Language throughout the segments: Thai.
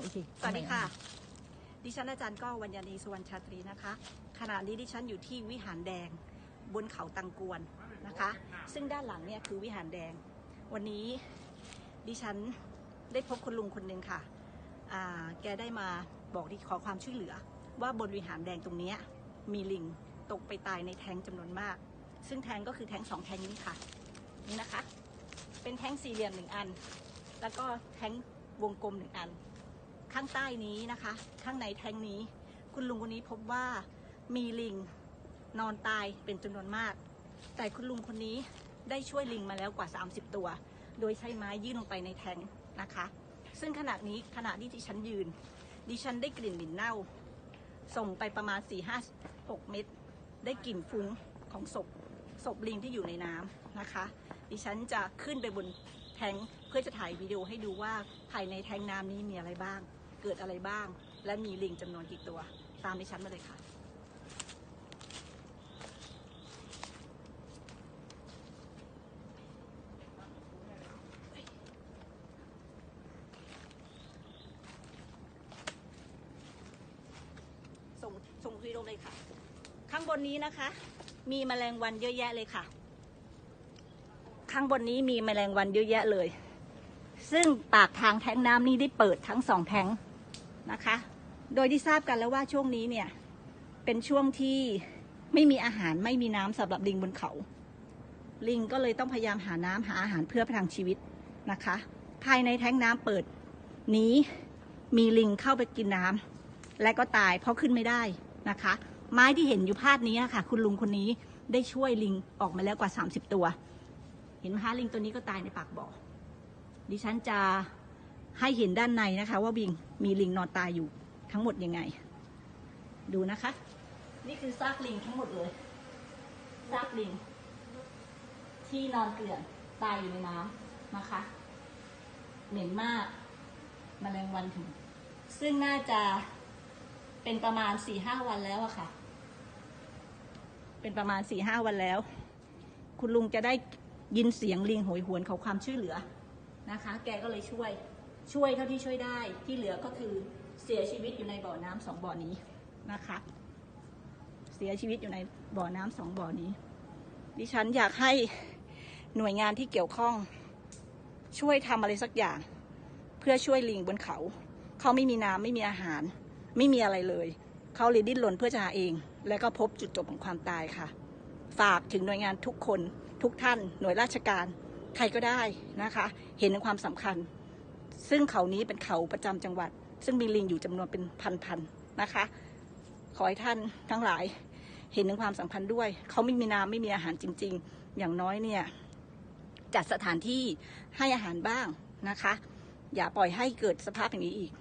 โอเคสวัสดีค่ะ ดิฉันอาจารย์ก็วัญญานีสุวรรณชาตรีนะคะ ขณะนี้ดิฉันอยู่ที่วิหารแดงบนเขาตังกวนนะคะ ซึ่งด้านหลังเนี่ยคือวิหารแดง วันนี้ดิฉันได้พบคุณลุงคนหนึ่งค่ะอ่าแกได้มาบอกที่ขอความช่วยเหลือ ว่าบนวิหารแดงตรงเนี้ยมีลิงตกไปตายในแท้งจำนวนมาก ซึ่งแท้งก็คือแท้งสองแท้งนี้ค่ะ นี่นะคะ เป็นแท้งสี่เหลี่ยมหนึ่งอัน แล้วก็แท้งวงกลมหนึ่งอัน ข้างใต้นี้นะคะ ข้างในแทงนี้ คุณลุงคนนี้พบว่ามีลิงนอนตายเป็นจำนวนมาก แต่คุณลุงคนนี้ได้ช่วยลิงมาแล้วกว่า 30 ตัว โดยใช้ไม้ยื่นลงไปในแทงนะคะ ซึ่งขณะนี้ขณะที่ดิฉันยืน ดิฉันได้กลิ่นหม็นเน่า ส่งไปประมาณ 4 5 6 เมตรได้กลิ่นฟุ้งของศพศพลิงที่อยู่ในน้ำนะคะ ดิฉันจะขึ้นไปบนแทงเพื่อจะถ่ายวิดีโอให้ดูว่าภายในแทงน้ำนี้มีอะไรบ้าง เกิดอะไรบ้าง และมีลิงจำนวนกี่ตัว ตามดิฉันมาเลยค่ะ ส่งส่งวิดีโอเลยค่ะ ข้างบนนี้นะคะ มีแมลงวันเยอะแยะเลยค่ะ ข้างบนนี้มีแมลงวันเยอะแยะเลยซึ่งปากทางแท้งน้ำนี้ได้เปิดทั้งสองแท้ง นะคะ โดยที่ทราบกันแล้วว่าช่วงนี้เนี่ย เป็นช่วงที่ไม่มีอาหารไม่มีน้ำสำหรับลิงบนเขา ลิงก็เลยต้องพยายามหาน้ำหาอาหารเพื่อประทังชีวิตนะคะ ภายในแท้งน้ำเปิดนี้มีลิงเข้าไปกินน้ำและก็ตายเพราะขึ้นไม่ได้นะคะ ไม้ที่เห็นอยู่ภาพนี้ค่ะ คุณลุงคนนี้ได้ช่วยลิงออกมาแล้วกว่า 30 ตัว เห็นไหมคะลิงตัวนี้ก็ตายในปากบ่อดิฉันจะ ให้เห็นด้านในนะคะ ว่าบิงมีลิงนอนตายอยู่ทั้งหมดยังไง ดูนะคะ นี่คือซากลิงทั้งหมดเลยซากลิง ที่นอนเกลื่อนตายอยู่ในน้ำนะคะ เหม็นมากมแมลงวันถึง ซึ่งน่าจะเป็นประมาณสี่ห้าวันแล้วอะค่ะ เป็นประมาณสี่ห้าวันแล้ว คุณลุงจะได้ยินเสียงลิงโหยหวนขอความช่วยเหลือนะคะ แกก็เลยช่วย ช่วยเท่าที่ช่วยได้ที่เหลือก็คือเสียชีวิตอยู่ในบ่อน้ำสองบ่อนี้นะคะ เสียชีวิตอยู่ในบ่อน้ำสองบ่อนี้ ดิฉันอยากให้หน่วยงานที่เกี่ยวข้อง ช่วยทำอะไรสักอย่าง เพื่อช่วยลิงบนเขา เขาไม่มีน้ำไม่มีอาหาร ไม่มีอะไรเลย เขาเลยดิ้นรนเพื่อจะหาเอง แล้วก็พบจุดจบของความตายค่ะ ฝากถึงหน่วยงานทุกคนทุกท่าน หน่วยราชการใครก็ได้นะคะ เห็นถึงความสำคัญ ซึ่งเขานี้เป็นเขาประจำจังหวัด ซึ่งมีลิงอยู่จำนวนเป็นพันๆนะคะ ขอให้ท่านทั้งหลายเห็นถึงความสำคัญด้วย เขาไม่มีน้ำไม่มีอาหารจริง ๆ อย่างน้อยเนี่ยจัดสถานที่ให้อาหารบ้างนะคะ อย่าปล่อยให้เกิดสภาพอย่างนี้อีก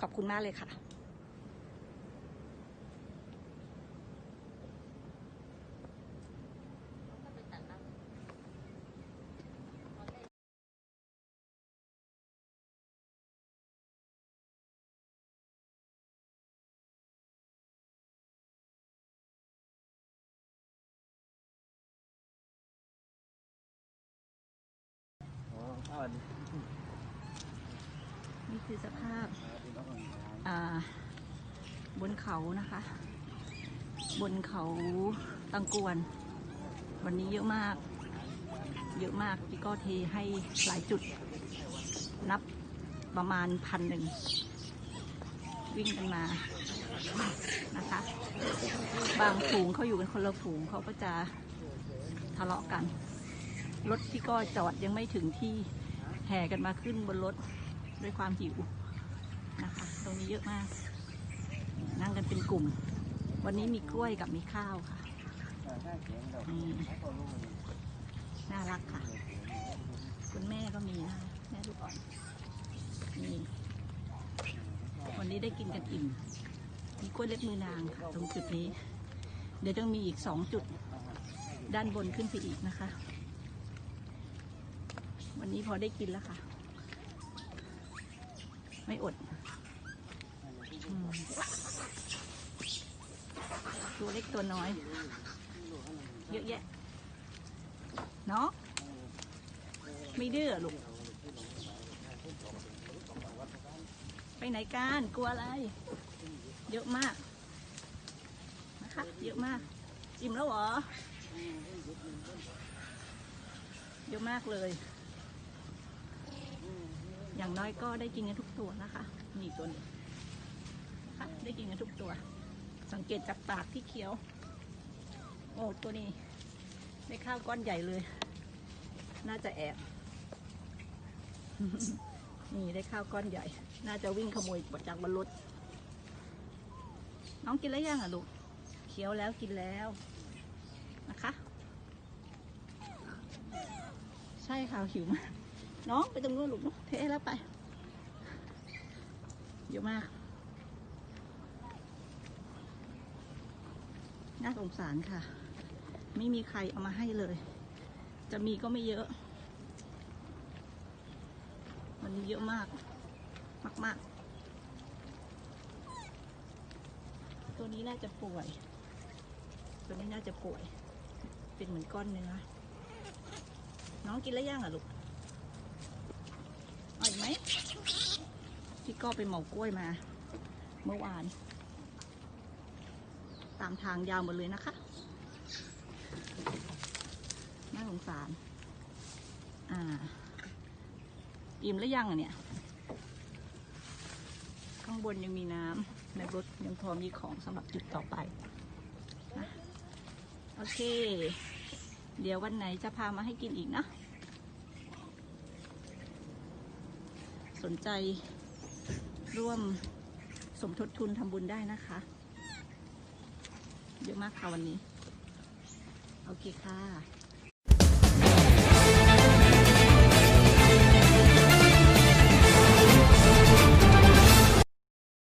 ขอบคุณมากเลยค่ะ นี่คือสภาพาบนเขานะคะ บนเขาตังกวน วันนี้เยอะมาก เยอะมากพี่ก็เทให้หลายจุด นับประมาณพันหนึ่ง วิ่งกันมานะคะ บางฝูงเขาอยู่กันคนละฝูงเขาก็จะทะเลาะกัน รถที่ก็จอดยังไม่ถึงที่ แห่กันมาขึ้นบนรถด้วยความหิวนะคะ ตรงนี้เยอะมาก นั่งกันเป็นกลุ่ม วันนี้มีกล้วยกับมีข้าวค่ะน่ารักค่ะ คุณแม่ก็มีนะคะแม่ลูกอ่อนนี่วันนี้ได้กินกันอิ่มมีกล้วยเล็บมือนางค่ะ ตรงจุดนี้ เดี๋ยวต้องมีอีกสองจุด ด้านบนขึ้นไปอีกนะคะ วันนี้พอได้กินแล้วค่ะ ไม่อดอตัวเล็กตัวน้อย เยอะแยะ เนาะไม่ดื้อลูก ไปไหนกันกลัวอะไร เยอะมาก นะคะ เยอะมาก อิ่มแล้วเหรอ เยอะมากเลย อย่างน้อยก็ได้กินกันทุกตัวนะคะนี่ตัวนี้นะคะได้กินกันทุกตัว สังเกตจากปากที่เคี้ยว โอ้ตัวนี้ได้ข้าวก้อนใหญ่เลย น่าจะแอบนี่ได้ข้าวก้อนใหญ่ น่าจะวิ่งขโมยจากบนรถน้องกินแล้วยังอะลูกเคี้ยวแล้วกินแล้วนะคะ ใช่ค่ะหิวมาก น้องไปตรงนู้นลูกเนอะเทแล้วไป เยอะมาก น่าสงสารค่ะ ไม่มีใครเอามาให้เลย จะมีก็ไม่เยอะวันนี้เยอะมาก มากมากๆตัวนี้น่าจะป่วย ตัวนี้น่าจะป่วย เป็นเหมือนก้อนเนื้อ น้องกินแล้วยังอะลูก เอาอีกไหมพี่ก็ไปเหมากล้วยมา เมื่อวาน ตามทางยาวหมดเลยนะคะน่าสงสาร อ่า อิ่มแล้วยังอะเนี่ย ข้างบนยังมีน้ำในรถยังพอมีของสำหรับจุดต่อไปนะโอเค เดี๋ยววันไหนจะพามาให้กินอีกนะ สนใจร่วมสมทบทุนทำบุญได้นะคะ เยอะมากค่ะวันนี้ โอเคค่ะ